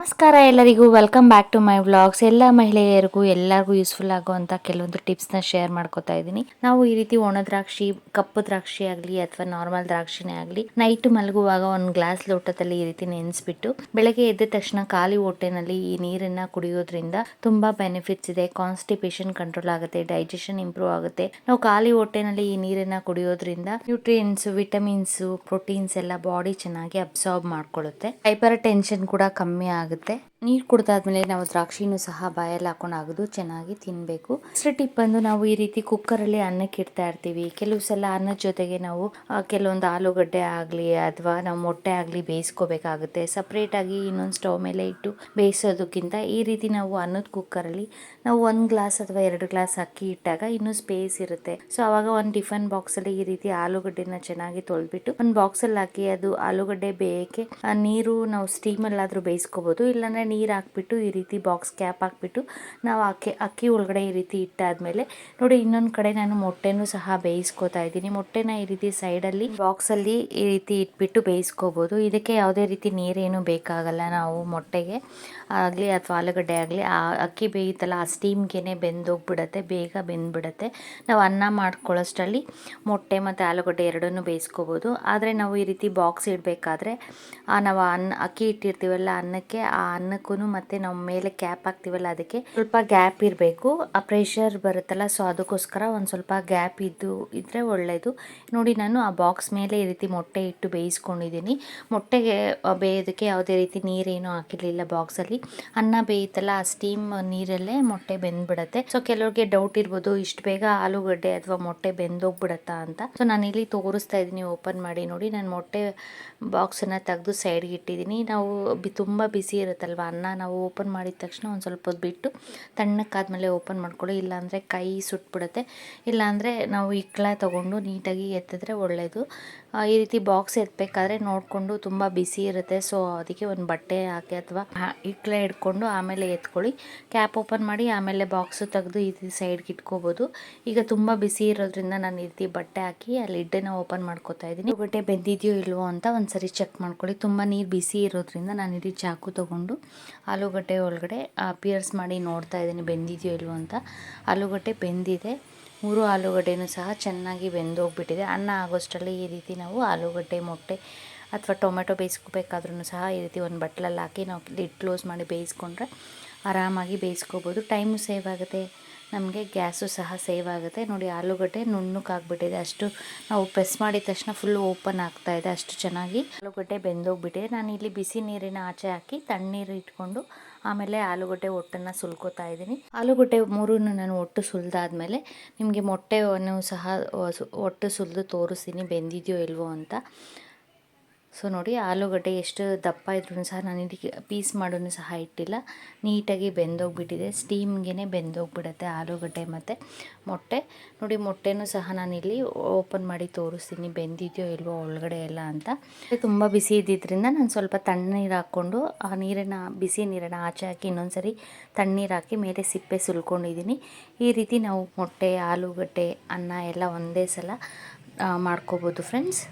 ನಮಸ್ಕಾರ ಎಲ್ಲರಿಗೂ welcome back to my vlogs ಎಲ್ಲ ಮಹಿಳೆಯರಿಗೂ, ಎಲ್ಲರಿಗೂ ಯೂಸ್ಫುಲ್ ಆಗುವಂಥ ಕೆಲವೊಂದು ಟಿಪ್ಸ್ನ ಶೇರ್ ಮಾಡ್ಕೋತಾ ಇದ್ದೀನಿ. ನಾವು ಈ ರೀತಿ ಒಣ ದ್ರಾಕ್ಷಿ, ಕಪ್ಪು ದ್ರಾಕ್ಷಿ ಆಗಲಿ ಅಥವಾ ನಾರ್ಮಲ್ ದ್ರಾಕ್ಷಿನೇ ಆಗಲಿ ನೈಟ್ ಮಲಗುವಾಗ ಒಂದು ಗ್ಲಾಸ್ ಲೋಟದಲ್ಲಿ ಈ ರೀತಿ ನೆನೆಸ್ಬಿಟ್ಟು, ಬೆಳಗ್ಗೆ ಎದ್ದ ತಕ್ಷಣ ಖಾಲಿ ಹೊಟ್ಟೆನಲ್ಲಿ ಈ ನೀರನ್ನ ಕುಡಿಯೋದ್ರಿಂದ ತುಂಬಾ ಬೆನಿಫಿಟ್ಸ್ ಇದೆ. ಕಾನ್ಸ್ಟಿಪೇಷನ್ ಕಂಟ್ರೋಲ್ ಆಗುತ್ತೆ ಡೈಜೆಷನ್ ಇಂಪ್ರೂವ್ ಆಗುತ್ತೆ. ನಾವು ಖಾಲಿ ಹೊಟ್ಟೆನಲ್ಲಿ ಈ ನೀರನ್ನ ಕುಡಿಯೋದ್ರಿಂದ ನ್ಯೂಟ್ರಿಯೆಂಟ್ಸ್ ವಿಟಮಿನ್ಸ್ ಪ್ರೋಟೀನ್ಸ್ ಎಲ್ಲ ಬಾಡಿ ಚೆನ್ನಾಗಿ ಅಬ್ಸಾರ್ಬ್ ಮಾಡ್ಕೊಳ್ಳುತ್ತೆ. ಹೈಪರ್ ಟೆನ್ಷನ್ ಕೂಡ ಕಮ್ಮಿ ಆಗುತ್ತೆ 그때? ನೀರು ಕುಡ್ದಾದ್ಮೇಲೆ ನಾವು ದ್ರಾಕ್ಷಿನೂ ಸಹ ಬಾಯಲ್ಲಿ ಹಾಕೊಂಡು ಅಗದು ಚೆನ್ನಾಗಿ ತಿನ್ನಬೇಕು ಫಸ್ಟ್ ಟಿಪ್ ಬಂದು ನಾವು ಈ ರೀತಿ ಕುಕ್ಕರಲ್ಲಿ ಅನ್ನಕ್ಕೆ ಇಡ್ತಾ ಇರ್ತೀವಿ. ಕೆಲವು ಸಲ ಅನ್ನದ ಜೊತೆಗೆ ನಾವು ಕೆಲವೊಂದು ಆಲೂಗಡ್ಡೆ ಆಗಲಿ ಅಥವಾ ನಾವು ಮೊಟ್ಟೆ ಆಗಲಿ ಬೇಯಿಸ್ಕೋಬೇಕಾಗುತ್ತೆ. ಸಪ್ರೇಟಾಗಿ ಇನ್ನೊಂದು ಸ್ಟವ್ ಮೇಲೆ ಇಟ್ಟು ಬೇಯಿಸೋದಕ್ಕಿಂತ ಈ ರೀತಿ ನಾವು ಅನ್ನದ ಕುಕ್ಕರಲ್ಲಿ ನಾವು ಒಂದು ಗ್ಲಾಸ್ ಅಥವಾ ಎರಡು ಗ್ಲಾಸ್ ಅಕ್ಕಿ ಇಟ್ಟಾಗ ಇನ್ನೂ ಸ್ಪೇಸ್ ಇರುತ್ತೆ. ಸೊ ಅವಾಗ ಒಂದು ಟಿಫನ್ ಬಾಕ್ಸಲ್ಲಿ ಈ ರೀತಿ ಆಲೂಗಡ್ಡೆನ ಚೆನ್ನಾಗಿ ತೊಳೆದ್ಬಿಟ್ಟು ಒಂದು ಬಾಕ್ಸಲ್ಲಿ ಹಾಕಿ ಅದು ಆಲೂಗಡ್ಡೆ ಬೇಯಕ್ಕೆ ನೀರು ನಾವು ಸ್ಟೀಮಲ್ಲಾದರೂ ಬೇಯಿಸ್ಕೋಬೋದು. ಇಲ್ಲಾಂದರೆ ನೀರು ಹಾಕ್ಬಿಟ್ಟು ಈ ರೀತಿ ಬಾಕ್ಸ್ ಕ್ಯಾಪ್ ಹಾಕ್ಬಿಟ್ಟು ನಾವು ಅಕ್ಕಿ ಅಕ್ಕಿ ಒಳಗಡೆ ಈ ರೀತಿ ಇಟ್ಟಾದಮೇಲೆ ನೋಡಿ ಇನ್ನೊಂದು ಕಡೆ ನಾನು ಮೊಟ್ಟೆನೂ ಸಹ ಬೇಯಿಸ್ಕೋತಾ ಇದ್ದೀನಿ. ಮೊಟ್ಟೆನ ಈ ರೀತಿ ಸೈಡಲ್ಲಿ ಬಾಕ್ಸಲ್ಲಿ ಈ ರೀತಿ ಇಟ್ಬಿಟ್ಟು ಬೇಯಿಸ್ಕೋಬೋದು. ಇದಕ್ಕೆ ಯಾವುದೇ ರೀತಿ ನೀರೇನು ಬೇಕಾಗಲ್ಲ ನಾವು ಮೊಟ್ಟೆಗೆ. ಆಗಲಿ ಅಥವಾ ಆಲೂಗಡ್ಡೆ ಆಗಲಿ, ಆ ಅಕ್ಕಿ ಬೇಯುತ್ತಲ್ಲ ಆ ಸ್ಟೀಮ್ಗೆ ಬೆಂದೋಗ್ಬಿಡತ್ತೆ, ಬೇಗ ಬೆಂದ್ಬಿಡತ್ತೆ. ನಾವು ಅನ್ನ ಮಾಡ್ಕೊಳ್ಳೋಷ್ಟರಲ್ಲಿ ಮೊಟ್ಟೆ ಮತ್ತು ಆಲೂಗಡ್ಡೆ ಎರಡನ್ನೂ ಬೇಯಿಸ್ಕೋಬೋದು. ಆದರೆ ನಾವು ಈ ರೀತಿ ಬಾಕ್ಸ್ ಇಡಬೇಕಾದ್ರೆ ನಾವು ಅನ್ನ, ಅಕ್ಕಿ ಇಟ್ಟಿರ್ತೀವಲ್ಲ ಅನ್ನಕ್ಕೆ, ಆ ಅನ್ನಕ್ಕೂ ಮತ್ತೆ ನಾವು ಮೇಲೆ ಕ್ಯಾಪ್ ಹಾಕ್ತಿವಲ್ಲ ಅದಕ್ಕೆ ಸ್ವಲ್ಪ ಗ್ಯಾಪ್ ಇರಬೇಕು. ಆ ಪ್ರೆಷರ್ ಬರುತ್ತಲ್ಲ ಸೊ ಅದಕ್ಕೋಸ್ಕರ ಒಂದು ಸ್ವಲ್ಪ ಗ್ಯಾಪ್ ಇದ್ದು ಇದ್ದರೆ ಒಳ್ಳೆಯದು ನೋಡಿ, ನಾನು ಆ ಬಾಕ್ಸ್ ಮೇಲೆ ಈ ರೀತಿ ಮೊಟ್ಟೆ ಇಟ್ಟು ಬೇಯಿಸ್ಕೊಂಡಿದ್ದೀನಿ. ಮೊಟ್ಟೆಗೆ ಬೇಯೋದಕ್ಕೆ ಯಾವುದೇ ರೀತಿ ನೀರೇನು ಹಾಕಿರಲಿಲ್ಲ ಬಾಕ್ಸಲ್ಲಿ ಅನ್ನ ಬೇಯುತ್ತಲ್ಲ, ಆ ಸ್ಟೀಮ್ ನೀರಲ್ಲೇ ಮೊಟ್ಟೆ ಬೆಂದ್ಬಿಡತ್ತೆ. ಸೊ ಕೆಲವ್ರಿಗೆ ಡೌಟ್ ಇರ್ಬೋದು, ಇಷ್ಟು ಬೇಗ ಆಲೂಗಡ್ಡೆ ಅಥವಾ ಮೊಟ್ಟೆ ಬೆಂದೋಗ್ಬಿಡತ್ತಾ ಅಂತ. ಸೊ ನಾನು ಇಲ್ಲಿ ತೋರಿಸ್ತಾ ಇದ್ದೀನಿ ಓಪನ್ ಮಾಡಿ ನೋಡಿ. ನಾನು ಮೊಟ್ಟೆ ಬಾಕ್ಸನ್ನು ತೆಗೆದು ಸೈಡ್ಗೆ ಇಟ್ಟಿದ್ದೀನಿ. ನಾವು ತುಂಬ ಬಿಸಿ ಇರುತ್ತಲ್ವ ಅನ್ನ ನಾವು ಓಪನ್ ಮಾಡಿದ ತಕ್ಷಣ ಒಂದು ಸ್ವಲ್ಪ ಹೊತ್ತು ಬಿಟ್ಟು ತಣ್ಣಕ್ಕಾದ್ಮೇಲೆ ಓಪನ್ ಮಾಡ್ಕೊಳ್ಳಿ. ಇಲ್ಲಾಂದರೆ ಕೈ ಸುಟ್ಬಿಡುತ್ತೆ. ಇಲ್ಲಾಂದರೆ ನಾವು ಇಕ್ಳ ತೊಗೊಂಡು ನೀಟಾಗಿ ಎತ್ತಿದ್ರೆ ಒಳ್ಳೆಯದು ಈ ರೀತಿ ಬಾಕ್ಸ್ ಎತ್ತಬೇಕಾದ್ರೆ ನೋಡಿಕೊಂಡು ತುಂಬ ಬಿಸಿ ಇರುತ್ತೆ. ಸೊ ಅದಕ್ಕೆ ಒಂದು ಬಟ್ಟೆ ಹಾಕಿ ಅಥವಾ ಇಕ್ಳ ಹಿಡ್ಕೊಂಡು ಆಮೇಲೆ ಎತ್ಕೊಳ್ಳಿ. ಕ್ಯಾಪ್ ಓಪನ್ ಮಾಡಿ ಆಮೇಲೆ ಬಾಕ್ಸು ತೆಗೆದು ಈ ರೀತಿ ಸೈಡ್ಗೆ ಇಟ್ಕೋಬೋದು. ಈಗ ತುಂಬ ಬಿಸಿ ಇರೋದ್ರಿಂದ ನಾನು ಈ ರೀತಿ ಬಟ್ಟೆ ಹಾಕಿ ಆ ಇಡ್ಡೆನ ಓಪನ್ ಮಾಡ್ಕೋತಾ ಇದ್ದೀನಿ. ಬಟ್ಟೆ ಬೆಂದಿದೆಯೋ ಇಲ್ವೋ ಅಂತ ಒಂದು ಸರಿ ಚೆಕ್ ಮಾಡ್ಕೊಳ್ಳಿ. ತುಂಬ ನೀರು ಬಿಸಿ ಇರೋದ್ರಿಂದ ನಾನು ಇಡೀ ಚಾಕು ತೊಗೊಂಡು ಆಲೂಗಡ್ಡೆ ಒಳಗಡೆ ಪಿಯರ್ಸ್ ಮಾಡಿ ನೋಡ್ತಾ ಇದ್ದೀನಿ ಬೆಂದಿದೆಯೋ ಇಲ್ವೋ ಅಂತ. ಆಲೂಗಡ್ಡೆ ಬೆಂದಿದೆ. ಮೂರು ಆಲೂಗಡ್ಡೆನೂ ಸಹ ಚೆನ್ನಾಗಿ ಬೆಂದೋಗ್ಬಿಟ್ಟಿದೆ. ಅನ್ನ ಆಗೋಷ್ಟರಲ್ಲಿ ಈ ರೀತಿ ನಾವು ಆಲೂಗಡ್ಡೆ, ಮೊಟ್ಟೆ ಅಥವಾ ಟೊಮೆಟೊ ಬೇಯಿಸ್ಕೋಬೇಕಾದ್ರೂ ಸಹ ಈ ರೀತಿ ಒಂದು ಬಟ್ಲಲ್ಲಿ ಹಾಕಿ ನಾವು ಲಿಡ್ ಕ್ಲೋಸ್ ಮಾಡಿ ಬೇಯಿಸ್ಕೊಂಡ್ರೆ ಆರಾಮಾಗಿ ಬೇಯಿಸ್ಕೋಬೋದು. ಟೈಮು ಸೇವ್ ಆಗುತ್ತೆ. ನಮಗೆ ಗ್ಯಾಸು ಸಹ ಸೇವ್ ಆಗುತ್ತೆ. ನೋಡಿ, ಆಲೂಗಡ್ಡೆ ನುಣ್ಣಕ್ಕಾಗ್ಬಿಟ್ಟಿದೆ ಅಷ್ಟು ನಾವು ಪ್ರೆಸ್ ಮಾಡಿದ ತಕ್ಷಣ ಫುಲ್ ಓಪನ್ ಆಗ್ತಾ ಇದೆ ಅಷ್ಟು ಚೆನ್ನಾಗಿ. ಆಲೂಗಡ್ಡೆ ಬೆಂದೋಗ್ಬಿಟ್ಟಿದೆ. ನಾನು ಇಲ್ಲಿ ಬಿಸಿ ನೀರಿನ ಆಚೆ ಹಾಕಿ ತಣ್ಣೀರು ಇಟ್ಕೊಂಡು ಆಮೇಲೆ ಆಲೂಗಡ್ಡೆ ಒಟ್ಟನ್ನು ಸುಲ್ಕೋತಾ ಇದ್ದೀನಿ. ಆಲೂಗಡ್ಡೆ ಮೂರನ್ನು ನಾನು ಒಟ್ಟು ಸುಲಿದಾದ್ಮೇಲೆ ನಿಮಗೆ ಮೊಟ್ಟೆಯನ್ನು ಸಹ ಒಟ್ಟು ಸುಲಿದು ತೋರಿಸ್ತೀನಿ. ಬೆಂದಿದೆಯೋ ಇಲ್ವೋ ಅಂತ. ಸೊ ನೋಡಿ, ಆಲೂಗಡ್ಡೆ ಎಷ್ಟು ದಪ್ಪ ಇದ್ರೂ ಸಹ ನಾನು ಇದಕ್ಕೆ ಪೀಸ್ ಮಾಡೋನು ಸಹ ಇಟ್ಟಿಲ್ಲ. ನೀಟಾಗಿ ಬೆಂದೋಗ್ಬಿಟ್ಟಿದೆ. ಸ್ಟೀಮ್ಗೆ ಬೆಂದೋಗಿಬಿಡತ್ತೆ ಆಲೂಗಡ್ಡೆ ಮತ್ತು ಮೊಟ್ಟೆ. ನೋಡಿ, ಮೊಟ್ಟೆನೂ ಸಹ ನಾನಿಲ್ಲಿ ಓಪನ್ ಮಾಡಿ ತೋರಿಸ್ತೀನಿ. ಬೆಂದಿದೆಯೋ ಇಲ್ವೋ ಒಳಗಡೆ ಎಲ್ಲ ಅಂತ. ತುಂಬ ಬಿಸಿ ಇದ್ದಿದ್ದರಿಂದ ನಾನು ಸ್ವಲ್ಪ ತಣ್ಣೀರು ಹಾಕ್ಕೊಂಡು, ಆ ನೀರನ್ನು, ಬಿಸಿ ನೀರನ್ನು ಆಚೆ ಹಾಕಿ ಇನ್ನೊಂದು ಸರಿ ತಣ್ಣೀರು ಹಾಕಿ ಮೇಲೆ ಸಿಪ್ಪೆ ಸುಲ್ಕೊಂಡಿದ್ದೀನಿ. ಈ ರೀತಿ ನಾವು ಮೊಟ್ಟೆ, ಆಲೂಗಡ್ಡೆ, ಅನ್ನ ಎಲ್ಲ ಒಂದೇ ಸಲ ಮಾಡ್ಕೋಬೋದು ಫ್ರೆಂಡ್ಸ್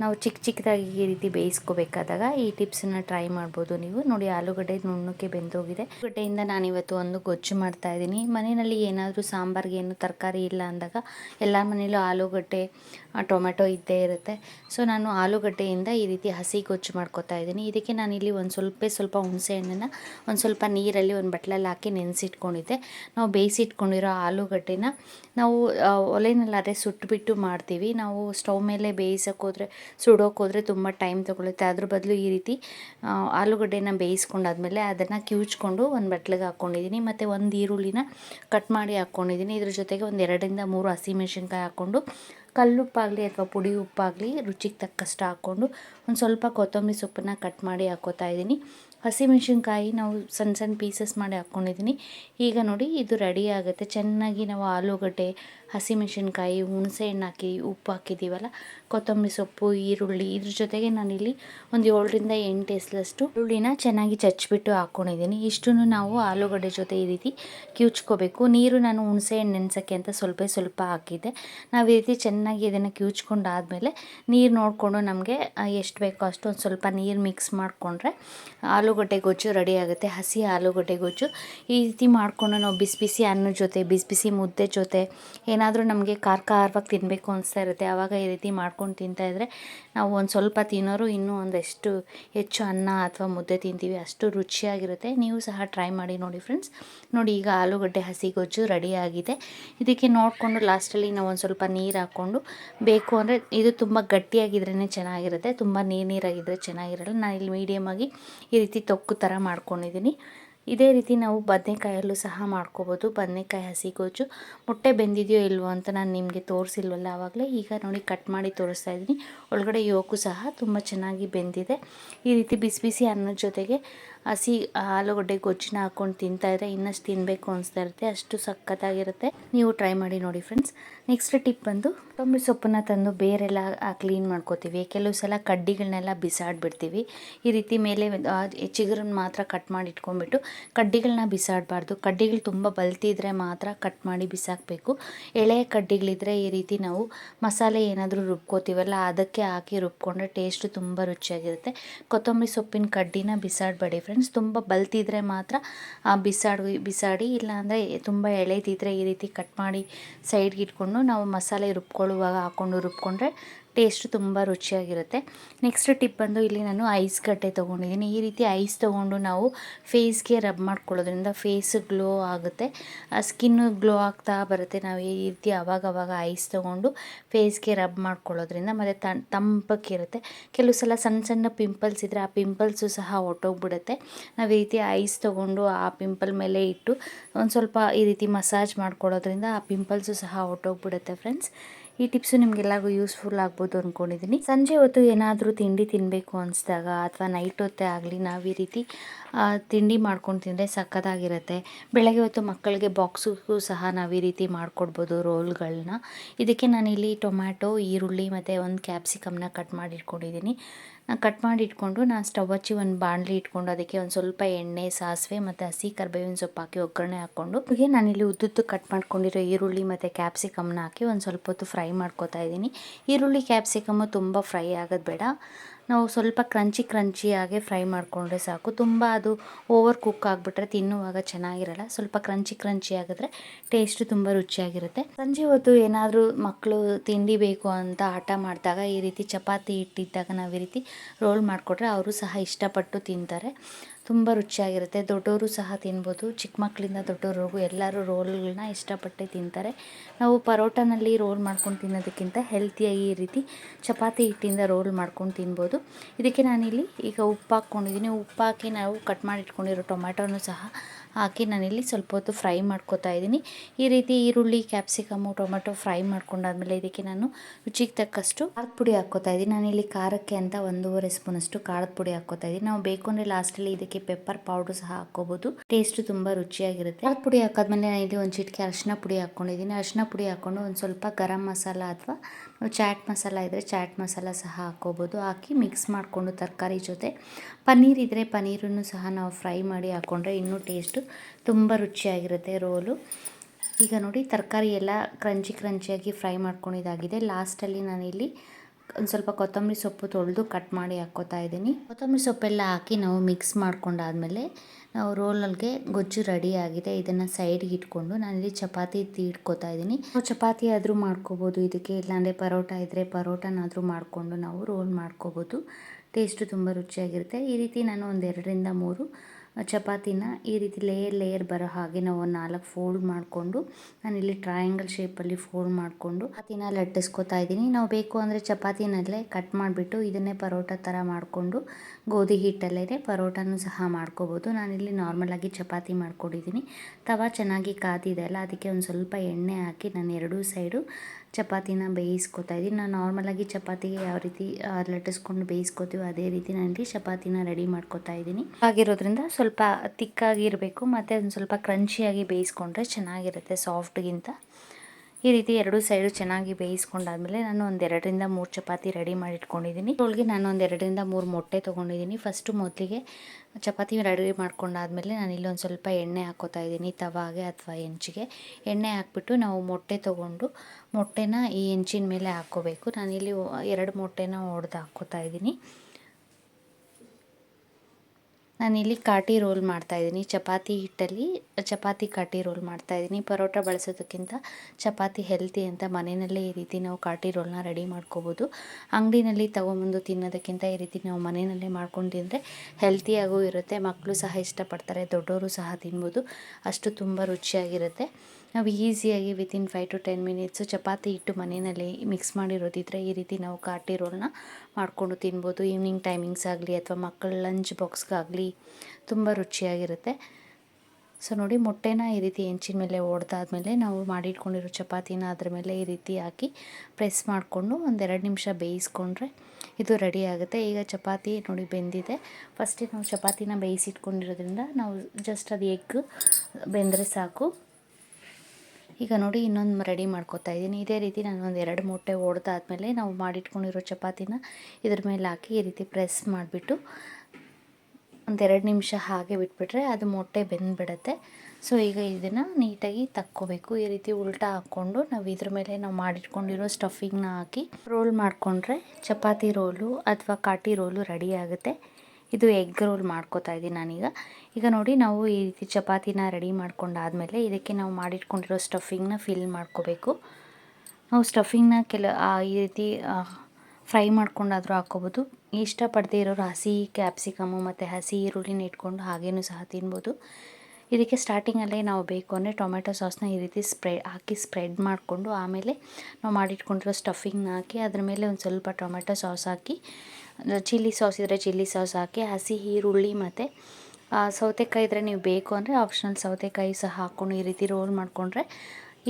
ನಾವು ಚಿಕ್ಕ ಚಿಕ್ಕದಾಗಿ ಈ ರೀತಿ ಬೇಯಿಸ್ಕೋಬೇಕಾದಾಗ ಈ ಟಿಪ್ಸನ್ನ ಟ್ರೈ ಮಾಡ್ಬೋದು ನೀವು. ನೋಡಿ, ಆಲೂಗಡ್ಡೆ ನುಣ್ಣಕ್ಕೆ ಬೆಂದೋಗಿದೆ. ಆಲೂಗಡ್ಡೆಯಿಂದ ನಾನಿವತ್ತು ಒಂದು ಗೊಜ್ಜು ಮಾಡ್ತಾ ಇದ್ದೀನಿ. ಮನೆಯಲ್ಲಿ ಏನಾದರೂ ಸಾಂಬಾರ್ಗೆ ಏನು ತರಕಾರಿ ಇಲ್ಲ ಅಂದಾಗ ಎಲ್ಲ ಮನೇಲೂ ಆಲೂಗಡ್ಡೆ ಟೊಮೆಟೊ ಇದ್ದೇ ಇರುತ್ತೆ. ಸೊ ನಾನು ಆಲೂಗಡ್ಡೆಯಿಂದ ಈ ರೀತಿ ಹಸಿ ಗೊಜ್ಜು ಮಾಡ್ಕೊತಾ ಇದ್ದೀನಿ. ಇದಕ್ಕೆ ನಾನಿಲ್ಲಿ ಒಂದು ಸ್ವಲ್ಪ ಸ್ವಲ್ಪ ಹುಣಸೆ ಹಣ್ಣನ್ನು, ಒಂದು ಸ್ವಲ್ಪ ನೀರಲ್ಲಿ ಒಂದು ಬಟ್ಲಲ್ಲಿ ಹಾಕಿ ನೆನೆಸಿಟ್ಕೊಂಡಿದ್ದೆ. ನಾವು ಬೇಯಿಸಿಟ್ಕೊಂಡಿರೋ ಆಲೂಗಡ್ಡೆನ ನಾವು ಒಲೆನಲ್ಲಾದರೆ ಸುಟ್ಬಿಟ್ಟು ಮಾಡ್ತೀವಿ. ನಾವು ಸ್ಟವ್ ಮೇಲೆ ಬೇಯಿಸೋಕ್ಕೋದ್ರೆ ಸುಡೋಕ್ಕೋದ್ರೆ ತುಂಬ ಟೈಮ್ ತೊಗೊಳುತ್ತೆ. ಅದ್ರ ಬದಲು ಈ ರೀತಿ ಆಲೂಗಡ್ಡೆನ ಬೇಯಿಸ್ಕೊಂಡಾದ್ಮೇಲೆ ಅದನ್ನು ಕಿವುಚ್ಕೊಂಡು ಒಂದು ಬಟ್ಲಿಗೆ ಹಾಕ್ಕೊಂಡಿದ್ದೀನಿ ಮತ್ತು ಒಂದು ಈರುಳ್ಳಿನ ಕಟ್ ಮಾಡಿ ಹಾಕ್ಕೊಂಡಿದ್ದೀನಿ ಇದ್ರ ಜೊತೆಗೆ ಒಂದು ಎರಡರಿಂದ ಮೂರು ಹಸಿಮೆಣ್ಸಿನ್ಕಾಯಿ ಹಾಕ್ಕೊಂಡು ಕಲ್ಲುಪ್ಪಾಗಲಿ ಅಥವಾ ಪುಡಿ ಉಪ್ಪಾಗಲಿ ರುಚಿಗೆ ತಕ್ಕಷ್ಟು ಹಾಕ್ಕೊಂಡು ಒಂದು ಸ್ವಲ್ಪ ಕೊತ್ತಂಬರಿ ಸೊಪ್ಪನ್ನು ಕಟ್ ಮಾಡಿ ಹಾಕೋತಾ ಇದ್ದೀನಿ. ಹಸಿಮೆಣ್ಸಿನ್ಕಾಯಿ ನಾವು ಸಣ್ಣ ಸಣ್ಣ ಪೀಸಸ್ ಮಾಡಿ ಹಾಕ್ಕೊಂಡಿದ್ದೀನಿ ಈಗ ನೋಡಿ ಇದು ರೆಡಿ ಆಗುತ್ತೆ. ಚೆನ್ನಾಗಿ ನಾವು ಆಲೂಗಡ್ಡೆ ಹಸಿಮೆಣ್ಸಿನ್ಕಾಯಿ ಹುಣಸೆ ಹಣ್ಣು ಹಾಕಿ ಉಪ್ಪು ಹಾಕಿದ್ದೀವಲ್ಲ ಕೊತ್ತಂಬರಿ ಸೊಪ್ಪು, ಈರುಳ್ಳಿ, ಇದ್ರ ಜೊತೆಗೆ ನಾನಿಲ್ಲಿ ಒಂದು ಏಳರಿಂದ ಎಂಟು ಎಸ್ಲಷ್ಟು ಈರುಳ್ಳಿನ ಚೆನ್ನಾಗಿ ಚಚ್ಚಿಬಿಟ್ಟು ಹಾಕ್ಕೊಂಡಿದ್ದೀನಿ ಇಷ್ಟನ್ನು ನಾವು ಆಲೂಗಡ್ಡೆ ಜೊತೆ ಈ ರೀತಿ ಕಿವುಚ್ಕೋಬೇಕು ನೀರು ನಾನು ಹುಣಸೆ ಹಣ್ಣು ನೆನೆಸೋಕ್ಕೆ ಅಂತ ಸ್ವಲ್ಪ ಸ್ವಲ್ಪ ಹಾಕಿದ್ದೆ. ನಾವು ಈ ರೀತಿ ಚೆನ್ನಾಗಿ ಇದನ್ನು ಕಿವುಚ್ಕೊಂಡಾದಮೇಲೆ ನೀರು ನೋಡಿಕೊಂಡು ನಮಗೆ ಎಷ್ಟು ಬೇಕೋ ಅಷ್ಟು ಒಂದು ಸ್ವಲ್ಪ ನೀರು ಮಿಕ್ಸ್ ಮಾಡಿಕೊಂಡ್ರೆ ಆಲೂಗಡ್ಡೆ ಗೊಜ್ಜು ರೆಡಿ ಆಗುತ್ತೆ. ಹಸಿ ಆಲೂಗಡ್ಡೆ ಗೊಜ್ಜು ಈ ರೀತಿ ಮಾಡಿಕೊಂಡು ನಾವು ಬಿಸಿ ಬಿಸಿ ಅನ್ನದ ಜೊತೆ, ಬಿಸಿ ಬಿಸಿ ಮುದ್ದೆ ಜೊತೆ ಏನಾದರೂ ನಮಗೆ ಖಾರ ಖಾರವಾಗಿ ತಿನ್ನಬೇಕು ಅನಿಸ್ತಾ ಇರುತ್ತೆ ಆವಾಗ ಈ ರೀತಿ ಮಾಡ್ಕೊಂಡು ತಿಂತಾಯಿದ್ರೆ ನಾವು ಒಂದು ಸ್ವಲ್ಪ ತಿನ್ನೋರು ಇನ್ನೂ ಒಂದಷ್ಟು ಹೆಚ್ಚು ಅನ್ನ ಅಥವಾ ಮುದ್ದೆ ತಿಂತೀವಿ, ಅಷ್ಟು ರುಚಿಯಾಗಿರುತ್ತೆ. ನೀವು ಸಹ ಟ್ರೈ ಮಾಡಿ ನೋಡಿ ಫ್ರೆಂಡ್ಸ್ ನೋಡಿ, ಈಗ ಆಲೂಗಡ್ಡೆ ಹಸಿ ಗೊಜ್ಜು ರೆಡಿ ಆಗಿದೆ. ಇದಕ್ಕೆ ನೋಡಿಕೊಂಡು ಲಾಸ್ಟಲ್ಲಿ ನಾವು ಒಂದು ಸ್ವಲ್ಪ ನೀರು ಹಾಕ್ಕೊಂಡು, ಬೇಕು ಅಂದರೆ ಇದು ತುಂಬ ಗಟ್ಟಿಯಾಗಿದ್ರೇ ಚೆನ್ನಾಗಿರುತ್ತೆ, ತುಂಬ ನೀರು ನೀರಾಗಿದ್ದರೆ ಚೆನ್ನಾಗಿರಲ್ಲ. ನಾನು ಇಲ್ಲಿ ಮೀಡಿಯಮಾಗಿ ಈ ರೀತಿ ತೊಕ್ಕು ಥರ ಮಾಡ್ಕೊಂಡಿದ್ದೀನಿ. ಇದೇ ರೀತಿ ನಾವು ಬದನೆಕಾಯಲ್ಲೂ ಸಹ ಮಾಡ್ಕೋಬೋದು. ಬದನೆಕಾಯಿ, ಹಸಿ ಗೊಜ್ಜು. ಮೊಟ್ಟೆ ಬೆಂದಿದೆಯೋ ಇಲ್ವೋ ಅಂತ ನಾನು ನಿಮಗೆ ತೋರಿಸಿಲ್ವಲ್ಲ ಆವಾಗಲೇ ಈಗ ನೋಡಿ ಕಟ್ ಮಾಡಿ ತೋರಿಸ್ತಾ ಇದ್ದೀನಿ. ಒಳಗಡೆ ಯೋಕು ಸಹ ತುಂಬ ಚೆನ್ನಾಗಿ ಬೆಂದಿದೆ. ಈ ರೀತಿ ಬಿಸಿ ಬಿಸಿ ಅನ್ನದ ಜೊತೆಗೆ ಹಸಿ ಆಲೂಗಡ್ಡೆ ಗೊಜ್ಜನ್ನ ಹಾಕ್ಕೊಂಡು ತಿಂತಾಯಿದ್ರೆ ಇನ್ನಷ್ಟು ತಿನ್ನಬೇಕು ಅನಿಸ್ತಾ ಇರುತ್ತೆ. ಅಷ್ಟು ಸಖತ್ತಾಗಿರುತ್ತೆ. ನೀವು ಟ್ರೈ ಮಾಡಿ ನೋಡಿ ಫ್ರೆಂಡ್ಸ್ ನೆಕ್ಸ್ಟ್ ಟಿಪ್ ಬಂದು ಕೊತ್ತಂಬರಿ ಸೊಪ್ಪನ್ನು ತಂದು ಬೇರೆಲ್ಲ ಕ್ಲೀನ್ ಮಾಡ್ಕೋತೀವಿ. ಕೆಲವು ಸಲ ಕಡ್ಡಿಗಳನ್ನೆಲ್ಲ ಬಿಸಾಡ್ಬಿಡ್ತೀವಿ. ಈ ರೀತಿ ಮೇಲೆ ಚಿಗುರನ್ನ ಮಾತ್ರ ಕಟ್ ಮಾಡಿ ಇಟ್ಕೊಂಡ್ಬಿಟ್ಟು ಕಡ್ಡಿಗಳನ್ನ ಬಿಸಾಡಬಾರ್ದು. ಕಡ್ಡಿಗಳು ತುಂಬ ಬಲ್ತಿದ್ರೆ ಮಾತ್ರ ಕಟ್ ಮಾಡಿ ಬಿಸಾಕಬೇಕು. ಎಳೆ ಕಡ್ಡಿಗಳಿದ್ರೆ ಈ ರೀತಿ ನಾವು ಮಸಾಲೆ ಏನಾದರೂ ರುಬ್ಕೋತೀವಲ್ಲ, ಅದಕ್ಕೆ ಹಾಕಿ ರುಬ್ಕೊಂಡ್ರೆ ಟೇಸ್ಟು ತುಂಬ ರುಚಿಯಾಗಿರುತ್ತೆ. ಕೊತ್ತಂಬರಿ ಸೊಪ್ಪಿನ ಕಡ್ಡಿನ ಬಿಸಾಡಬೇಡಿ ಫ್ರೆಂಡ್ಸ್ ತುಂಬ ಬಲ್ತಿದ್ರೆ ಮಾತ್ರ ಬಿಸಾಡಿ ಬಿಸಾಡಿ ಇಲ್ಲಾಂದರೆ ತುಂಬ ಎಳೆದಿದ್ರೆ ಈ ರೀತಿ ಕಟ್ ಮಾಡಿ ಸೈಡ್ಗೆ ಇಟ್ಕೊಂಡು ನಾವು ಮಸಾಲೆ ರುಬ್ಕೊಳ್ಳುವಾಗ ಹಾಕ್ಕೊಂಡು ರುಬ್ಕೊಂಡ್ರೆ ಟೇಸ್ಟ್ ತುಂಬ ರುಚಿಯಾಗಿರುತ್ತೆ. ನೆಕ್ಸ್ಟ್ ಟಿಪ್ ಬಂದು ಇಲ್ಲಿ ನಾನು ಐಸ್ ಗಡ್ಡೆ ತೊಗೊಂಡಿದ್ದೀನಿ. ಈ ರೀತಿ ಐಸ್ ತೊಗೊಂಡು ನಾವು ಫೇಸ್ಗೆ ರಬ್ ಮಾಡ್ಕೊಳ್ಳೋದ್ರಿಂದ ಫೇಸ್ ಗ್ಲೋ ಆಗುತ್ತೆ. ಸ್ಕಿನ್ ಗ್ಲೋ ಆಗ್ತಾ ಬರುತ್ತೆ. ನಾವು ಈ ರೀತಿ ಅವಾಗವಾಗ ಅವಾಗ ಐಸ್ ತೊಗೊಂಡು ಫೇಸ್ಗೆ ರಬ್ ಮಾಡ್ಕೊಳ್ಳೋದ್ರಿಂದ ಮತ್ತು ತಂಪಕ್ಕಿರುತ್ತೆ ಕೆಲವು ಸಲ ಸಣ್ಣ ಸಣ್ಣ ಪಿಂಪಲ್ಸ್ ಇದ್ದರೆ ಆ ಪಿಂಪಲ್ಸು ಸಹ ಹೊಟ್ಟೋಗ್ಬಿಡುತ್ತೆ ನಾವು ಈ ರೀತಿ ಐಸ್ ತೊಗೊಂಡು ಆ ಪಿಂಪಲ್ ಮೇಲೆ ಇಟ್ಟು ಒಂದು ಸ್ವಲ್ಪ ಈ ರೀತಿ ಮಸಾಜ್ ಮಾಡ್ಕೊಳ್ಳೋದ್ರಿಂದ ಆ ಪಿಂಪಲ್ಸು ಸಹ ಹೊಟ್ಟೋಗ್ಬಿಡುತ್ತೆ ಫ್ರೆಂಡ್ಸ್. ಈ ಟಿಪ್ಸು ನಿಮಗೆಲ್ಲರಿಗೂ ಯೂಸ್ಫುಲ್ ಆಗ್ಬೋದು ಅಂದ್ಕೊಂಡಿದ್ದೀನಿ ಸಂಜೆ ಹೊತ್ತು ಏನಾದರೂ ತಿಂಡಿ ತಿನ್ನಬೇಕು ಅನಿಸ್ದಾಗ ಅಥವಾ ನೈಟ್ ಹೊತ್ತೇ ಆಗಲಿ ನಾವು ಈ ರೀತಿ ತಿಂಡಿ ಮಾಡ್ಕೊಂಡು ತಿಂದರೆ ಸಕ್ಕತ್ತಾಗಿರುತ್ತೆ ಬೆಳಗ್ಗೆ ಹೊತ್ತು ಮಕ್ಕಳಿಗೆ ಬಾಕ್ಸಿಗೂ ಸಹ ನಾವು ಈ ರೀತಿ ಮಾಡಿಕೊಡ್ಬೋದು ರೋಲ್ಗಳನ್ನ ಇದಕ್ಕೆ ನಾನಿಲ್ಲಿ ಟೊಮ್ಯಾಟೊ, ಈರುಳ್ಳಿ ಮತ್ತು ಒಂದು ಕ್ಯಾಪ್ಸಿಕಮ್ನ ಕಟ್ ಮಾಡಿ ಇಟ್ಕೊಂಡಿದ್ದೀನಿ ಕಟ್ ಮಾಡಿ ಇಟ್ಕೊಂಡು ನಾನು ಸ್ಟವ್ ಹಚ್ಚಿ ಒಂದು ಬಾಣಲಿ ಇಟ್ಕೊಂಡು ಅದಕ್ಕೆ ಒಂದು ಸ್ವಲ್ಪ ಎಣ್ಣೆ, ಸಾಸಿವೆ ಮತ್ತು ಹಸಿ ಕರ್ಬೇವಿನ ಸೊಪ್ಪು ಹಾಕಿ ಒಗ್ಗರಣೆ ಹಾಕ್ಕೊಂಡು ಹೀಗೆ ನಾನಿಲ್ಲಿ ಉದ್ದುದ್ದು ಕಟ್ ಮಾಡ್ಕೊಂಡಿರೋ ಈರುಳ್ಳಿ ಮತ್ತು ಕ್ಯಾಪ್ಸಿಕಮ್ನ ಹಾಕಿ ಒಂದು ಸ್ವಲ್ಪ ಹೊತ್ತು ಫ್ರೈ ಮಾಡ್ಕೋತಾ ಇದ್ದೀನಿ. ಈರುಳ್ಳಿ ಕ್ಯಾಪ್ಸಿಕಮ್ಮು ತುಂಬ ಫ್ರೈ ಆಗೋದು ಬೇಡ. ನಾವು ಸ್ವಲ್ಪ ಕ್ರಂಚಿ ಕ್ರಂಚಿಯಾಗೆ ಫ್ರೈ ಮಾಡಿಕೊಂಡ್ರೆ ಸಾಕು. ತುಂಬ ಅದು ಓವರ್ ಕುಕ್ ಆಗಿಬಿಟ್ರೆ ತಿನ್ನುವಾಗ ಚೆನ್ನಾಗಿರಲ್ಲ. ಸ್ವಲ್ಪ ಕ್ರಂಚಿ ಕ್ರಂಚಿ ಆಗಿದ್ರೆ ಟೇಸ್ಟ್ ತುಂಬ ರುಚಿಯಾಗಿರುತ್ತೆ. ಸಂಜೆ ಹೊತ್ತು ಏನಾದರೂ ಮಕ್ಕಳು ತಿಂಡಿ ಬೇಕು ಅಂತ ಆಟ ಮಾಡಿದಾಗ, ಈ ರೀತಿ ಚಪಾತಿ ಇಟ್ಟಿದ್ದಾಗ ನಾವು ಈ ರೀತಿ ರೋಲ್ ಮಾಡಿಕೊಟ್ರೆ ಅವರು ಸಹ ಇಷ್ಟಪಟ್ಟು ತಿಂತಾರೆ. ತುಂಬ ರುಚಿಯಾಗಿರುತ್ತೆ. ದೊಡ್ಡವರು ಸಹ ತಿನ್ಬೋದು. ಚಿಕ್ಕ ಮಕ್ಕಳಿಂದ ದೊಡ್ಡವ್ರಿಗೂ ಎಲ್ಲರೂ ರೋಲ್ಗಳನ್ನ ಇಷ್ಟಪಟ್ಟು ತಿಂತಾರೆ. ನಾವು ಪರೋಟನಲ್ಲಿ ರೋಲ್ ಮಾಡ್ಕೊಂಡು ತಿನ್ನೋದಕ್ಕಿಂತ ಹೆಲ್ತಿಯಾಗಿ ಈ ರೀತಿ ಚಪಾತಿ ಹಿಟ್ಟಿಂದ ರೋಲ್ ಮಾಡ್ಕೊಂಡು ತಿನ್ಬೋದು. ಇದಕ್ಕೆ ನಾನಿಲ್ಲಿ ಈಗ ಉಪ್ಪು ಹಾಕ್ಕೊಂಡಿದ್ದೀನಿ. ಉಪ್ಪು ಹಾಕಿ ನಾವು ಕಟ್ ಮಾಡಿಟ್ಕೊಂಡಿರೋ ಟೊಮ್ಯಾಟೋನು ಸಹ ಹಾಕಿ ನಾನಿಲ್ಲಿ ಸ್ವಲ್ಪ ಹೊತ್ತು ಫ್ರೈ ಮಾಡ್ಕೋತಾ ಇದ್ದೀನಿ. ಈ ರೀತಿ ಈರುಳ್ಳಿ, ಕ್ಯಾಪ್ಸಿಕಮು, ಟೊಮೆಟೊ ಫ್ರೈ ಮಾಡ್ಕೊಂಡಾದ್ಮೇಲೆ ಇದಕ್ಕೆ ನಾನು ರುಚಿಗೆ ತಕ್ಕಷ್ಟು ಖಾರದ ಪುಡಿ ಹಾಕ್ಕೋತಾ ಇದ್ದೀನಿ. ನಾನಿಲ್ಲಿ ಖಾರಕ್ಕೆ ಅಂತ ಒಂದೂವರೆ ಸ್ಪೂನಷ್ಟು ಖಾರದ ಪುಡಿ ಹಾಕ್ಕೋತಾ ಇದ್ದೀನಿ. ನಾವು ಬೇಕು ಅಂದರೆ ಲಾಸ್ಟಲ್ಲಿ ಇದಕ್ಕೆ ಪೆಪ್ಪರ್ ಪೌಡರ್ ಸಹ ಹಾಕ್ಕೋಬೋದು. ಟೇಸ್ಟ್ ತುಂಬ ರುಚಿಯಾಗಿರುತ್ತೆ. ಖಾರದ ಪುಡಿ ಹಾಕಾದ್ಮೇಲೆ ನಾನು ಇಲ್ಲಿ ಒಂದು ಚಿಟಿಕೆ ಅರಿಶಿನ ಪುಡಿ ಹಾಕ್ಕೊಂಡಿದ್ದೀನಿ. ಅರಿಶಿನ ಪುಡಿ ಹಾಕ್ಕೊಂಡು ಒಂದು ಸ್ವಲ್ಪ ಗರಂ ಮಸಾಲ ಅಥವಾ ಚಾಟ್ ಮಸಾಲ ಇದ್ದರೆ ಚಾಟ್ ಮಸಾಲ ಸಹ ಹಾಕ್ಕೋಬೋದು. ಹಾಕಿ ಮಿಕ್ಸ್ ಮಾಡಿಕೊಂಡು ತರಕಾರಿ ಜೊತೆ. ಪನ್ನೀರ್ ಇದ್ದರೆ ಪನ್ನೀರನ್ನು ಸಹ ನಾವು ಫ್ರೈ ಮಾಡಿ ಹಾಕ್ಕೊಂಡ್ರೆ ಇನ್ನೂ ಟೇಸ್ಟು ತುಂಬ ರುಚಿಯಾಗಿರುತ್ತೆ ರೋಲು. ಈಗ ನೋಡಿ ತರಕಾರಿ ಎಲ್ಲ ಕ್ರಂಚಿ ಕ್ರಂಚಿಯಾಗಿ ಫ್ರೈ ಮಾಡ್ಕೊಂಡಿದ್ದಾಗಿದೆ. ಲಾಸ್ಟಲ್ಲಿ ನಾನಿಲ್ಲಿ ಒಂದು ಸ್ವಲ್ಪ ಕೊತ್ತಂಬರಿ ಸೊಪ್ಪು ತೊಳೆದು ಕಟ್ ಮಾಡಿ ಹಾಕ್ಕೋತಾ ಇದ್ದೀನಿ. ಕೊತ್ತಂಬರಿ ಸೊಪ್ಪೆಲ್ಲ ಹಾಕಿ ನಾವು ಮಿಕ್ಸ್ ಮಾಡ್ಕೊಂಡಾದಮೇಲೆ ನಾವು ರೋಲಲ್ಗೆ ಗೊಜ್ಜು ರೆಡಿ ಆಗಿದೆ. ಇದನ್ನು ಸೈಡ್ಗೆ ಇಟ್ಕೊಂಡು ನಾನು ಇಲ್ಲಿ ಚಪಾತಿ ತೀಡ್ಕೋತಾ ಇದ್ದೀನಿ. ನಾವು ಚಪಾತಿ ಆದರೂ ಮಾಡ್ಕೋಬೋದು ಇದಕ್ಕೆ, ಇಲ್ಲಾಂದರೆ ಪರೋಟ ಇದ್ದರೆ ಪರೋಟನಾದರೂ ಮಾಡಿಕೊಂಡು ನಾವು ರೋಲ್ ಮಾಡ್ಕೋಬೋದು. ಟೇಸ್ಟು ತುಂಬ ರುಚಿಯಾಗಿರುತ್ತೆ. ಈ ರೀತಿ ನಾನು ಒಂದು ಎರಡರಿಂದ ಮೂರು ಚಪಾತಿನ ಈ ರೀತಿ ಲೇಯರ್ ಲೇಯರ್ ಬರೋ ಹಾಗೆ ನಾವು ನಾಲ್ಕು ಫೋಲ್ಡ್ ಮಾಡಿಕೊಂಡು, ನಾನಿಲ್ಲಿ ಟ್ರಯಾಂಗಲ್ ಶೇಪಲ್ಲಿ ಫೋಲ್ಡ್ ಮಾಡಿಕೊಂಡು ಚಪಾತಿನ ಲಟ್ಟಿಸ್ಕೊತಾ ಇದ್ದೀನಿ. ನಾವು ಬೇಕು ಅಂದರೆ ಚಪಾತಿನಲ್ಲೇ ಕಟ್ ಮಾಡಿಬಿಟ್ಟು ಇದನ್ನೇ ಪರೋಟ ಥರ ಮಾಡಿಕೊಂಡು ಗೋಧಿ ಹಿಟ್ಟಲ್ಲೇ ಪರೋಟನೂ ಸಹ ಮಾಡ್ಕೋಬೋದು. ನಾನಿಲ್ಲಿ ನಾರ್ಮಲಾಗಿ ಚಪಾತಿ ಮಾಡ್ಕೊಂಡಿದ್ದೀನಿ. ತವ ಚೆನ್ನಾಗಿ ಕಾದಿದೆ ಅಲ್ಲ, ಅದಕ್ಕೆ ಒಂದು ಸ್ವಲ್ಪ ಎಣ್ಣೆ ಹಾಕಿ ನಾನು ಎರಡೂ ಸೈಡು ಚಪಾತಿನ ಬೇಯಿಸ್ಕೊತಾ ಇದ್ದೀನಿ. ನಾನು ನಾರ್ಮಲಾಗಿ ಚಪಾತಿಗೆ ಯಾವ ರೀತಿ ಲಟ್ಟಿಸ್ಕೊಂಡು ಬೇಯಿಸ್ಕೊತೀವೋ ಅದೇ ರೀತಿ ನಾನಿಲ್ಲಿ ಚಪಾತಿನ ರೆಡಿ ಮಾಡ್ಕೊತಾ ಇದ್ದೀನಿ. ಆಗಿರೋದ್ರಿಂದ ಸ್ವಲ್ಪ ತಿಕ್ಕಾಗಿರಬೇಕು ಮತ್ತು ಒಂದು ಸ್ವಲ್ಪ ಕ್ರಂಚಿಯಾಗಿ ಬೇಯಿಸ್ಕೊಂಡ್ರೆ ಚೆನ್ನಾಗಿರುತ್ತೆ ಸಾಫ್ಟ್ಗಿಂತ ಈ ರೀತಿ ಎರಡು ಸೈಡು ಚೆನ್ನಾಗಿ ಬೇಯಿಸ್ಕೊಂಡಾದ್ಮೇಲೆ ನಾನು ಒಂದೆರಡರಿಂದ ಮೂರು ಚಪಾತಿ ರೆಡಿ ಮಾಡಿ ಇಟ್ಕೊಂಡಿದ್ದೀನಿ ಹೋಳಿಗೆ ನಾನು ಒಂದೆರಡರಿಂದ ಮೂರು ಮೊಟ್ಟೆ ತೊಗೊಂಡಿದ್ದೀನಿ. ಫಸ್ಟು ಮೊದಲಿಗೆ ಚಪಾತಿ ರೆಡಿ ಮಾಡ್ಕೊಂಡಾದ್ಮೇಲೆ ನಾನು ಇಲ್ಲೊಂದು ಸ್ವಲ್ಪ ಎಣ್ಣೆ ಹಾಕೋತಾ ಇದ್ದೀನಿ. ತವಾಗೆ ಅಥವಾ ಹೆಂಚಿಗೆ. ಎಣ್ಣೆ ಹಾಕ್ಬಿಟ್ಟು ನಾವು ಮೊಟ್ಟೆ ತೊಗೊಂಡು ಮೊಟ್ಟೆನ ಈ ಹೆಂಚಿನ ಮೇಲೆ ಹಾಕ್ಕೋಬೇಕು. ನಾನಿಲ್ಲಿ ಎರಡು ಮೊಟ್ಟೆನ ಒಡೆದು ಹಾಕ್ಕೋತಾ ಇದ್ದೀನಿ. ನಾನಿಲ್ಲಿ ಕಾಟಿ ರೋಲ್ ಮಾಡ್ತಾಯಿದ್ದೀನಿ ಚಪಾತಿ ಹಿಟ್ಟಲ್ಲಿ, ಚಪಾತಿ ಕಾಟಿ ರೋಲ್ ಮಾಡ್ತಾಯಿದ್ದೀನಿ ಪರೋಟ ಬಳಸೋದಕ್ಕಿಂತ ಚಪಾತಿ ಹೆಲ್ತಿ ಅಂತ ಮನೆಯಲ್ಲೇ ಈ ರೀತಿ ನಾವು ಕಾಟಿ ರೋಲ್ನ ರೆಡಿ ಮಾಡ್ಕೋಬೋದು. ಅಂಗಡಿನಲ್ಲಿ ತೊಗೊಂಬಂದು ತಿನ್ನೋದಕ್ಕಿಂತ ಈ ರೀತಿ ನಾವು ಮನೆಯಲ್ಲೇ ಮಾಡ್ಕೊಂಡು ತಿಂದರೆ ಹೆಲ್ತಿಯಾಗೂ ಇರುತ್ತೆ. ಮಕ್ಕಳು ಸಹ ಇಷ್ಟಪಡ್ತಾರೆ ದೊಡ್ಡವರು ಸಹ ತಿನ್ಬೋದು. ಅಷ್ಟು ತುಂಬ ರುಚಿಯಾಗಿರುತ್ತೆ. ನಾವು ಈಸಿಯಾಗಿ within five to ten minutes chapati ಹಿಟ್ಟು ಮನೆಯಲ್ಲಿ ಮಿಕ್ಸ್ ಮಾಡಿರೋದಿದ್ರೆ ಈ ರೀತಿ ನಾವು ಕಾಟಿ ರೋಲ್ನ ಮಾಡಿಕೊಂಡು ತಿನ್ಬೋದು ಈವ್ನಿಂಗ್ ಟೈಮಿಂಗ್ಸ್ ಆಗಲಿ ಅಥವಾ ಮಕ್ಕಳ ಲಂಚ್ ಬಾಕ್ಸ್ಗಾಗಲಿ ತುಂಬ ರುಚಿಯಾಗಿರುತ್ತೆ. ಸೊ ನೋಡಿ ಮೊಟ್ಟೆನ ಈ ರೀತಿ ಹೆಂಚಿನ ಮೇಲೆ ಒಡೆದಾದ್ಮೇಲೆ ನಾವು ಮಾಡಿಟ್ಕೊಂಡಿರೋ ಚಪಾತಿನ ಅದ್ರ ಮೇಲೆ ಈ ರೀತಿ ಹಾಕಿ ಪ್ರೆಸ್ ಮಾಡಿಕೊಂಡು ಒಂದೆರಡು ನಿಮಿಷ ಬೇಯಿಸ್ಕೊಂಡ್ರೆ ಇದು ರೆಡಿ ಆಗುತ್ತೆ. ಈಗ ಚಪಾತಿ ನೋಡಿ ಬೆಂದಿದೆ. ಫಸ್ಟಿಗೆ ನಾವು ಚಪಾತಿನ ಬೇಯಿಸಿಟ್ಕೊಂಡಿರೋದ್ರಿಂದ ನಾವು ಜಸ್ಟ್ ಅದು ಎಗ್ ಬೆಂದರೆ ಸಾಕು. ಈಗ ನೋಡಿ ಇನ್ನೊಂದು ರೆಡಿ ಮಾಡ್ಕೊತಾ ಇದ್ದೀನಿ. ಇದೇ ರೀತಿ ನಾನು ಒಂದು ಎರಡು ಮೊಟ್ಟೆ ಒಡೆದಾದ್ಮೇಲೆ ನಾವು ಮಾಡಿಟ್ಕೊಂಡಿರೋ ಚಪಾತಿನ ಇದ್ರ ಮೇಲೆ ಹಾಕಿ ಈ ರೀತಿ ಪ್ರೆಸ್ ಮಾಡಿಬಿಟ್ಟು ಒಂದೆರಡು ನಿಮಿಷ ಹಾಗೆ ಬಿಟ್ಬಿಟ್ರೆ ಅದು ಮೊಟ್ಟೆ ಬೆಂದ್ಬಿಡುತ್ತೆ. ಸೊ, ಈಗ ಇದನ್ನು ನೀಟಾಗಿ ತಕ್ಕೋಬೇಕು. ಈ ರೀತಿ ಉಲ್ಟಾ ಹಾಕ್ಕೊಂಡು ನಾವು ಇದ್ರ ಮೇಲೆ ನಾವು ಮಾಡಿಟ್ಕೊಂಡಿರೋ ಸ್ಟಫಿಂಗ್ನ ಹಾಕಿ ರೋಲ್ ಮಾಡಿಕೊಂಡ್ರೆ ಚಪಾತಿ ರೋಲು ಅಥವಾ ಕಾಟಿ ರೋಲು ರೆಡಿ ಆಗುತ್ತೆ. ಇದು ಎಗ್ ರೋಲ್ ಮಾಡ್ಕೋತಾ ಇದ್ದೀನಿ ನಾನೀಗ. ಈಗ ನೋಡಿ ನಾವು ಈ ರೀತಿ ಚಪಾತಿನ ರೆಡಿ ಮಾಡ್ಕೊಂಡಾದಮೇಲೆ ಇದಕ್ಕೆ ನಾವು ಮಾಡಿಟ್ಕೊಂಡಿರೋ ಸ್ಟಫಿಂಗ್ನ ಫಿಲ್ ಮಾಡ್ಕೋಬೇಕು. ನಾವು ಸ್ಟಫಿಂಗ್ನ ಕೆಲ ಈ ರೀತಿ ಫ್ರೈ ಮಾಡ್ಕೊಂಡಾದರೂ ಹಾಕ್ಕೋಬೋದು. ಇಷ್ಟಪಡದೇ ಇರೋರು ಹಸಿ ಕ್ಯಾಪ್ಸಿಕಮು ಮತ್ತು ಹಸಿ ಈರುಳ್ಳಿನ ಇಟ್ಕೊಂಡು ಹಾಗೇನೂ ಸಹ ತಿನ್ಬೋದು. ಇದಕ್ಕೆ ಸ್ಟಾರ್ಟಿಂಗಲ್ಲೇ ನಾವು ಬೇಕು ಅಂದರೆ ಟೊಮೆಟೊ ಸಾಸ್ನ ಈ ರೀತಿ ಸ್ಪ್ರೆ ಹಾಕಿ ಸ್ಪ್ರೆಡ್ ಮಾಡಿಕೊಂಡು ಆಮೇಲೆ ನಾವು ಮಾಡಿಟ್ಕೊಂಡಿರೋ ಸ್ಟಫಿಂಗ್ನ ಹಾಕಿ ಅದ್ರ ಮೇಲೆ ಒಂದು ಸ್ವಲ್ಪ ಟೊಮೆಟೊ ಸಾಸ್ ಹಾಕಿ ಚಿಲ್ಲಿ ಸಾಸ್ ಇದ್ದರೆ ಚಿಲ್ಲಿ ಸಾಸ್ ಹಾಕಿ, ಹಸಿ, ಈರುಳ್ಳಿ ಮತ್ತು ಸೌತೆಕಾಯಿ ಇದ್ದರೆ ನೀವು ಬೇಕು ಅಂದರೆ ಆಪ್ಷನಲ್ ಸೌತೆಕಾಯಿ ಸಹ ಹಾಕ್ಕೊಂಡು ಈ ರೀತಿ ರೋಲ್ ಮಾಡಿಕೊಂಡ್ರೆ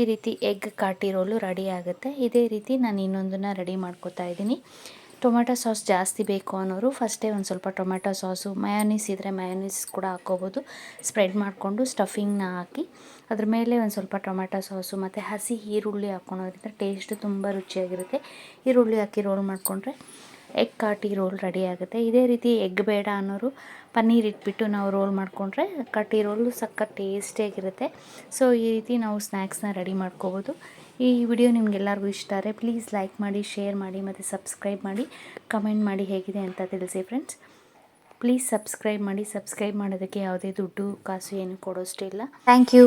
ಈ ರೀತಿ ಎಗ್ ಕಾಟಿ ರೋಲು ರೆಡಿ ಆಗುತ್ತೆ. ಇದೇ ರೀತಿ ನಾನು ಇನ್ನೊಂದನ್ನು ರೆಡಿ ಮಾಡ್ಕೋತಾ ಇದ್ದೀನಿ. ಟೊಮೆಟೊ ಸಾಸ್ ಜಾಸ್ತಿ ಬೇಕು ಅನ್ನೋರು ಫಸ್ಟೇ ಒಂದು ಸ್ವಲ್ಪ ಟೊಮೆಟೊ ಸಾಸು ಮಯೋನೀಸ್ ಇದ್ದರೆ ಮಯೋನೀಸ್ ಕೂಡ ಹಾಕ್ಕೋಬೋದು. ಸ್ಪ್ರೆಡ್ ಮಾಡಿಕೊಂಡು ಸ್ಟಫಿಂಗ್ನ ಹಾಕಿ, ಅದ್ರ ಮೇಲೆ ಒಂದು ಸ್ವಲ್ಪ ಟೊಮೆಟೊ ಸಾಸು ಮತ್ತು ಹಸಿ ಈರುಳ್ಳಿ ಹಾಕ್ಕೊಳೋದ್ರಿಂದ ಟೇಸ್ಟ್ ತುಂಬ ರುಚಿಯಾಗಿರುತ್ತೆ. ಈರುಳ್ಳಿ ಹಾಕಿ ರೋಲ್ ಮಾಡಿಕೊಂಡ್ರೆ ಎಗ್ ಕಾಟಿ ರೋಲ್ ರೆಡಿ ಆಗುತ್ತೆ. ಇದೇ ರೀತಿ ಎಗ್ ಬೇಡ ಅನ್ನೋರು ಪನ್ನೀರ್ ಇಟ್ಬಿಟ್ಟು ನಾವು ರೋಲ್ ಮಾಡಿಕೊಂಡ್ರೆ ಕಟ್ಟಿ ರೋಲು ಸಕ್ಕ ಟೇಸ್ಟಿಯಾಗಿರುತ್ತೆ ಸೊ ಈ ರೀತಿ ನಾವು ಸ್ನ್ಯಾಕ್ಸ್ನ ರೆಡಿ ಮಾಡ್ಕೋಬೋದು. ಈ ವಿಡಿಯೋ ನಿಮಗೆಲ್ಲರಿಗೂ ಇಷ್ಟ ಆದರೆ ಪ್ಲೀಸ್ ಲೈಕ್ ಮಾಡಿ ಶೇರ್ ಮಾಡಿ ಮತ್ತು ಸಬ್ಸ್ಕ್ರೈಬ್ ಮಾಡಿ. ಕಮೆಂಟ್ ಮಾಡಿ ಹೇಗಿದೆ ಅಂತ ತಿಳಿಸಿ ಫ್ರೆಂಡ್ಸ್ ಪ್ಲೀಸ್ ಸಬ್ಸ್ಕ್ರೈಬ್ ಮಾಡಿ. ಸಬ್ಸ್ಕ್ರೈಬ್ ಮಾಡೋದಕ್ಕೆ ಯಾವುದೇ ದುಡ್ಡು, ಕಾಸು ಏನು ಕೊಡೋಷ್ಟಿಲ್ಲ. Thank you